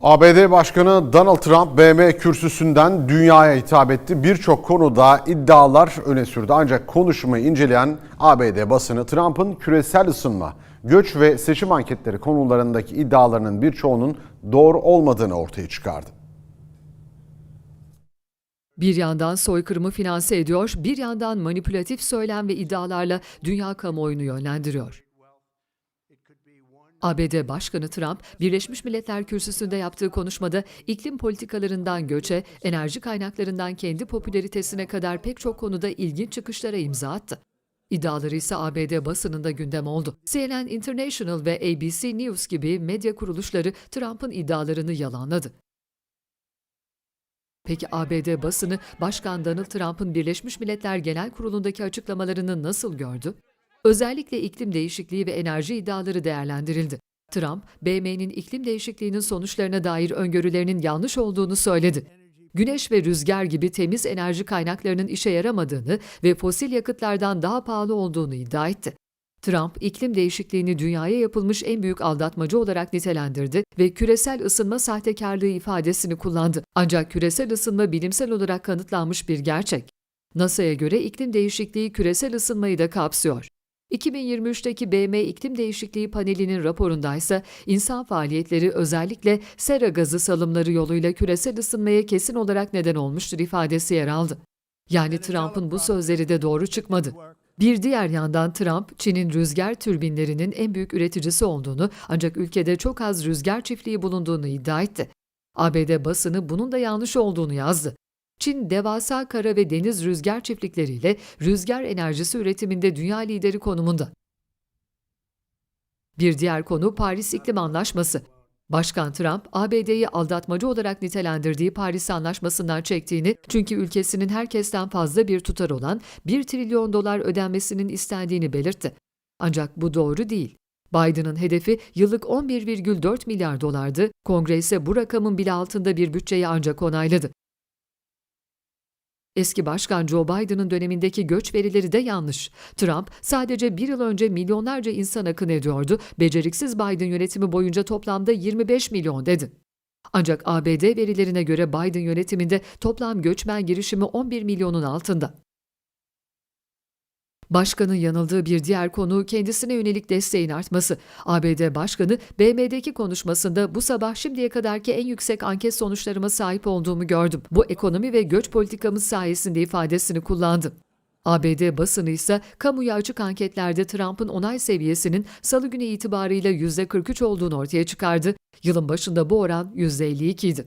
ABD Başkanı Donald Trump BM kürsüsünden dünyaya hitap etti. Birçok konuda iddialar öne sürdü. Ancak konuşmayı inceleyen ABD basını Trump'ın küresel ısınma, göç ve seçim anketleri konularındaki iddialarının birçoğunun doğru olmadığını ortaya çıkardı. Bir yandan soykırımı finanse ediyor, bir yandan manipülatif söylem ve iddialarla dünya kamuoyunu yönlendiriyor. ABD Başkanı Trump, Birleşmiş Milletler Kürsüsü'nde yaptığı konuşmada iklim politikalarından göçe, enerji kaynaklarından kendi popülaritesine kadar pek çok konuda ilginç çıkışlara imza attı. İddiaları ise ABD basınında gündem oldu. CNN International ve ABC News gibi medya kuruluşları Trump'ın iddialarını yalanladı. Peki ABD basını Başkan Donald Trump'ın Birleşmiş Milletler Genel Kurulu'ndaki açıklamalarını nasıl gördü? Özellikle iklim değişikliği ve enerji iddiaları değerlendirildi. Trump, BM'nin iklim değişikliğinin sonuçlarına dair öngörülerinin yanlış olduğunu söyledi. Güneş ve rüzgar gibi temiz enerji kaynaklarının işe yaramadığını ve fosil yakıtlardan daha pahalı olduğunu iddia etti. Trump, iklim değişikliğini dünyaya yapılmış en büyük aldatmacı olarak nitelendirdi ve küresel ısınma sahtekarlığı ifadesini kullandı. Ancak küresel ısınma bilimsel olarak kanıtlanmış bir gerçek. NASA'ya göre iklim değişikliği küresel ısınmayı da kapsıyor. 2023'teki BM İklim Değişikliği Paneli'nin raporundaysa insan faaliyetleri özellikle sera gazı salımları yoluyla küresel ısınmaya kesin olarak neden olmuştur ifadesi yer aldı. Yani Trump'ın bu sözleri de doğru çıkmadı. Bir diğer yandan Trump, Çin'in rüzgar türbinlerinin en büyük üreticisi olduğunu ancak ülkede çok az rüzgar çiftliği bulunduğunu iddia etti. ABD basını bunun da yanlış olduğunu yazdı. Çin devasa kara ve deniz rüzgar çiftlikleriyle rüzgar enerjisi üretiminde dünya lideri konumunda. Bir diğer konu Paris İklim Anlaşması. Başkan Trump, ABD'yi aldatmacı olarak nitelendirdiği Paris Anlaşması'ndan çektiğini çünkü ülkesinin herkesten fazla bir tutar olan 1 trilyon dolar ödenmesinin istendiğini belirtti. Ancak bu doğru değil. Biden'ın hedefi yıllık 11,4 milyar dolardı, kongre ise bu rakamın bile altında bir bütçeyi ancak onayladı. Eski Başkan Joe Biden'ın dönemindeki göç verileri de yanlış. Trump sadece bir yıl önce milyonlarca insan akın ediyordu, beceriksiz Biden yönetimi boyunca toplamda 25 milyon dedi. Ancak ABD verilerine göre Biden yönetiminde toplam göçmen girişimi 11 milyonun altında. Başkanın yanıldığı bir diğer konu kendisine yönelik desteğin artması. ABD Başkanı BM'deki konuşmasında bu sabah şimdiye kadarki en yüksek anket sonuçlarıma sahip olduğumu gördüm. Bu ekonomi ve göç politikamız sayesinde ifadesini kullandı. ABD basını ise kamuya açık anketlerde Trump'ın onay seviyesinin salı günü itibarıyla %43 olduğunu ortaya çıkardı. Yılın başında bu oran %52 idi.